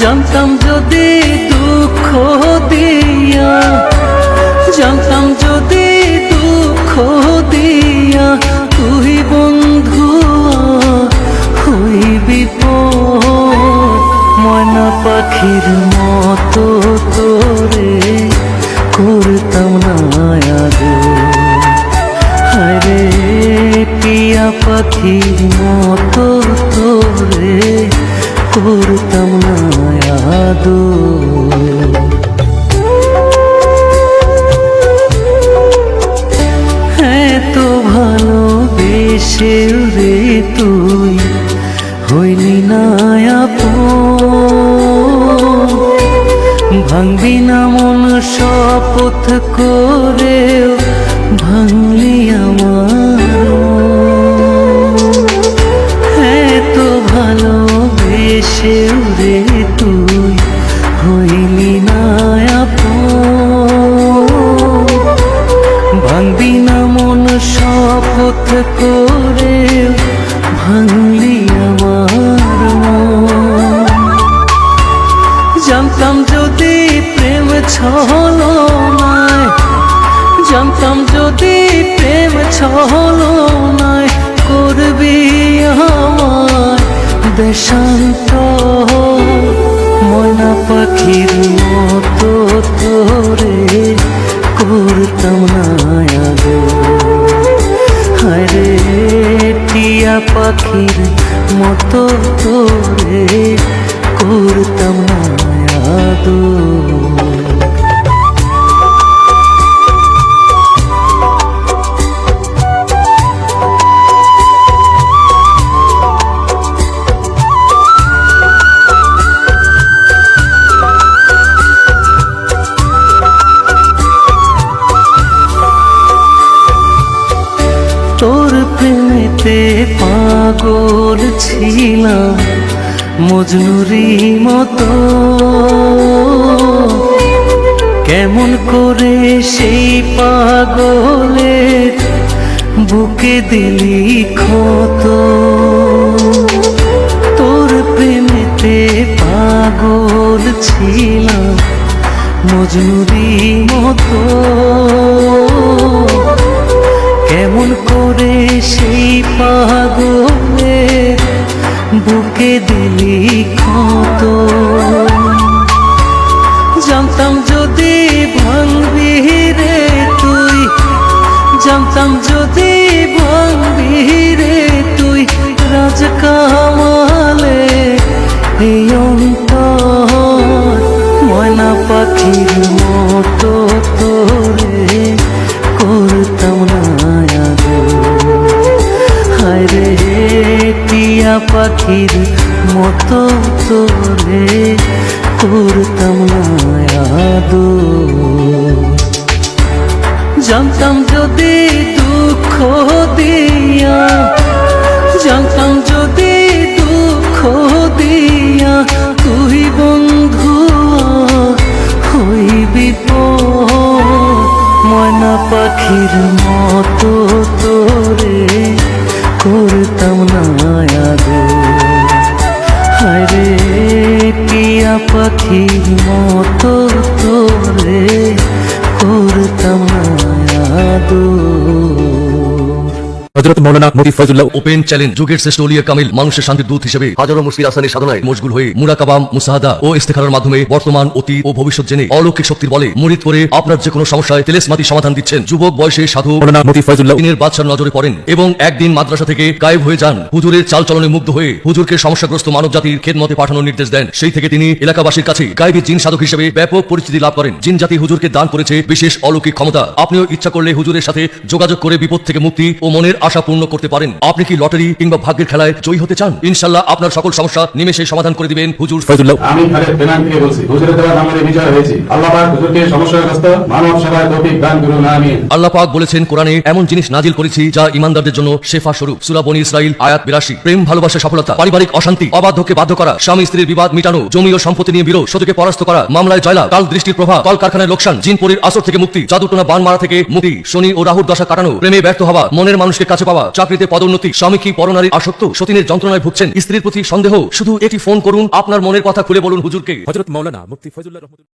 জানতাম যদি দুঃখ দিয়া, জানতাম যদি দুঃখ দিয়া, তুই বন্ধু, হইবি ময়না পাখির মতো তোরে করতাম না আরে টিয়া পাখির মতো তোরে করতাম না আদর এত ভালোবেসে রে তুই হইলি ভাঙবি না মন শপথ করে ভাঙলি জানতাম যদি প্রেম ছলো নাই জানতাম যদি প্রেম ছলো নাই করবি আমার দেশান্ত ময়না পাখির মতো তোরে করতাম না পাগল ছিলাম মজনুরি মতো। কেমন করে সেই পাগলের বুকে দিলি ক্ষত? তোর প্রেমেতে পাগল ছিলাম মজনুরি মতো। কেমন করে সেই পাগলে বুকে দিলি কত? জানতাম যদি ভাঙবি রে তুই, জানতাম যদি ভাঙবি রে তুই রাজ কামালে এই অন্তর ময়না পাখির পাখির মতো তোরে করতাম না আদর জানতাম যদি দুঃখ দিয়া, জানতাম যদি দুঃখ দিয়া, তুই বন্ধু হইবি ময়না পাখির মতো তোরে করতাম পাখির মতো তোরে। হজরত মৌলানা মুফতি ফয়জুল্লাহ ওপেন চ্যালেঞ্জ যুগের শ্রেষ্ঠ অলিয়া কামিল মানুষের শান্তির দূত হিসেবে হাজারো মুশকিল আসানের সাধনায় মশগুল হয়ে মুরাকাবাম মুসাহাদা ও ইস্তেখারার মাধ্যমে বর্তমান অতীত ও ভবিষ্যৎ জেনে অলৌকিক শক্তির বলে মুরিদ করে আপনার যে কোনো সমস্যায় তেলেসমাতি সমাধান দিচ্ছেন। যুবক বয়সে সাধু মৌলানা মুফতি ফয়জুল্লাহ দিনের বাদশার নজরে পড়েন এবং একদিন মাদ্রাসা থেকে গায়েব হয়ে যান। হুজুরের চালচলনে মুগ্ধ হয়ে হুজুরকে সমস্যাগ্রস্ত মানব জাতির খেদমতে পাঠানোর নির্দেশ দেন। সেই থেকে তিনি এলাকাবাসীর কাছে গায়েবী জিন সাধক হিসেবে ব্যাপক পরিচিতি লাভ করেন। জিন জাতি হুজুরকে দান করেছে বিশেষ অলৌকিক ক্ষমতা। আপনিও ইচ্ছা করলে হুজুরের সাথে যোগাযোগ করে বিপদ থেকে মুক্তি ও মনের আশা পূর্ণ করতে পারেন। আপনি কি লটারি কিংবা ভাগ্যের খেলায় জয়ী হতে চান? ইনশাল্লাহ আপনার সকল সমস্যা নিমেষে সমাধান করে দিবেন হুজুর ফয়জুল্লাহ। আমি বেনান থেকে বলছি হুজুরের দেওয়া নাম্বারে বিজয় হয়েছি। আল্লাহ পাক হুজুরকে সমস্যাগ্রস্ত মানব সেবায় তৌফিক দান করুন আমিন। আল্লাহ পাক বলেছেন কোরআনে এমন জিনিস নাজিল করেছি যা ইমানদারদের জন্য শেফা স্বরূপ। সূরা বনী ইসরাইল আয়াত বিরাশি। প্রেম ভালোবাসা সফলতা পারিবারিক অশান্তি অবাধ্যকে বাধ্য করা স্বামী স্ত্রীর বিবাদ মিটানো জমি ও সম্পত্তি নিয়ে বিরোধ শত্রুকে পরাস্ত করা মামলায় জয়লাভ কাল দৃষ্টির প্রভাব কল কারখানায় লোকসান জিনপুরীর আসর থেকে মুক্তি জাদুটোনা বান মারা থেকে মুক্তি শনি ও রাহুর দশা কাটানো প্রেমে ব্যর্থ হওয়া মনের মানুষকে কাছে পাওয়া চাকরিতে পদোন্নতি স্বামী কি পরনারী আসক্ত, সতীনের যন্ত্রণায় ভুগছেন, স্ত্রীর প্রতি সন্দেহ, শুধু এটি ফোন করুন, আপনার মনের কথা খুলে বলুন হুজুরকে। হজরত মৌলানা মুফতি ফজুল্লাহ রহমতুল্লাহ